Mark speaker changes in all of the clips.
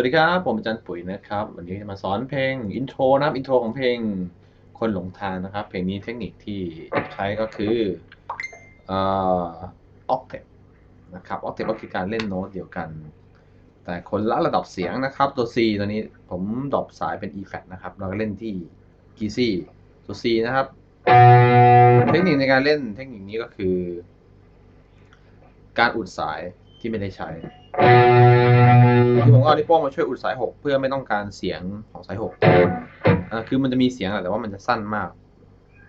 Speaker 1: วัสดีครับ ผมอาจารย์ปุ๋ยนะครับ วันนี้จะมาสอนเพลงอินโทรนะครับอินโทรของเพลงคนหลงทางนะครับ เพลงนี้เทคนิคที่ใช้ก็คือออออกเทปนะครับออกเทปก็คือการเล่นโน้ตเดียวกัน แต่คนละระดับเสียงนะครับ ตัว C ตัวนี้ผมดรอปสายเป็น E flat นะครับ เราก็เล่นที่ G C ตัว C นะครับ เทคนิคในการเล่นเทคนิคนี้ก็คือ การอุดสายที่ไม่ได้ใช้ ที่ผมก็เอานิ้วโป้งมาช่วยอุดสาย6เพื่อไม่ต้องการเสียงของสาย6อ่าคือมันจะมีเสียงแหละแต่ว่ามันจะสั้นมาก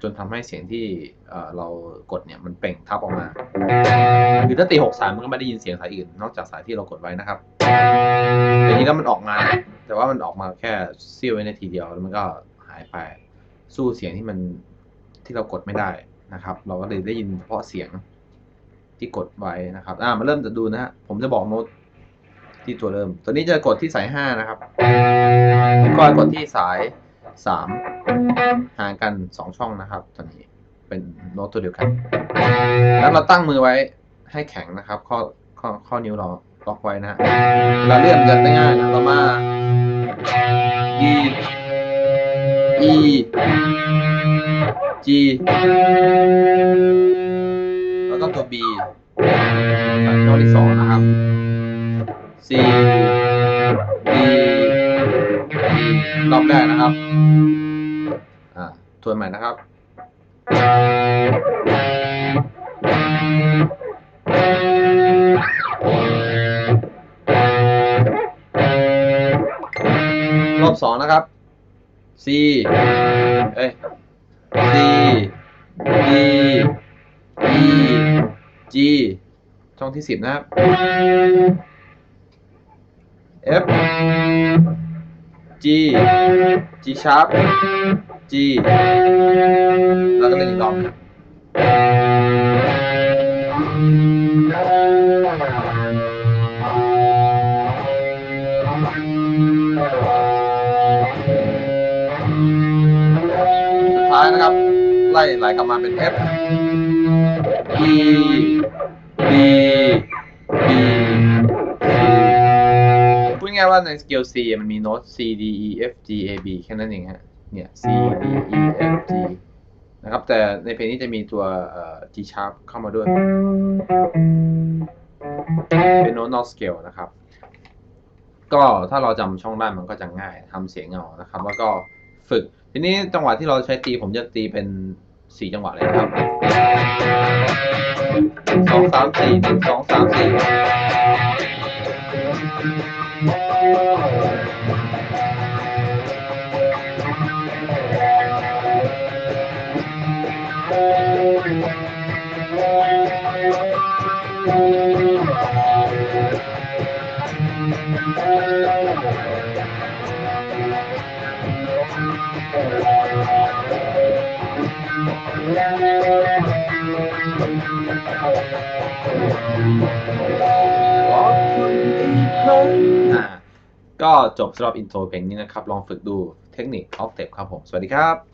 Speaker 1: จนทำให้เสียงที่เอ่อเรากดเนี่ยมันเป่งทับออกมา คือถ้าตี6สายมันก็ไม่ได้ยินเสียงสายอื่น นอกจากสายที่เรากดไว้นะครับทีนี้ก็มันออกมา แต่ว่ามันออกมาแค่เสี้ยววินาทีเดียวแล้วมันก็หายไปสู้เสียงที่มันที่เรากดไม่ได้นะครับ เราก็เลยได้ยินเฉพาะเสียงที่กดไว้นะครับ อ่ามาเริ่มจะดูนะฮะผมจะบอกโน้ต ที่ตัวเริ่ม ตัวนี้จะกดที่สายห้านะครับก็กดที่สายสามห่างกันสองช่องนะครับตัวนี้เป็นโน้ตตัวเดียวกัน แล้วเราตั้งมือไว้ให้แข็งนะครับ ข้อข้อข้อนิ้วเราล็อกไว้นะฮะเวลาเลื่อนจะง่ายนะเรามา D E G แล้วก็ตัว B ฝั่งข้อที่สองนะครับ C D E รอบแรกนะครับ อ่า ทวนใหม่นะครับ รอบสองนะครับ C เอ้ย C D E G ช่องที่สิบนะครับ F G G sharp G แล้วก็เล่นอีกรอบสุดท้ายนะครับ ไล่ไหลกลับมาเป็น F E B ในสเกล C มันมีโน้ต C D E F G A B แค่นั้นเองฮะ เนี่ย C D E F G นะครับ แต่ในเพลงนี้จะมีตัว G sharp เข้ามาด้วย เป็นโน้ต not scale นะครับ ก็ถ้าเราจำช่องได้มันก็จะง่ายทำเสียงเอานะครับ แล้วก็ฝึก ทีนี้จังหวะที่เราใช้ตีผมจะตีเป็นสี่จังหวะเลยครับสองสามสี่หนึ่งสองสามสี่ อ่า ก็จบสำหรับอินโทรเพลงนี้นะครับ ลองฝึกดูเทคนิคออฟเทปครับผม สวัสดีครับ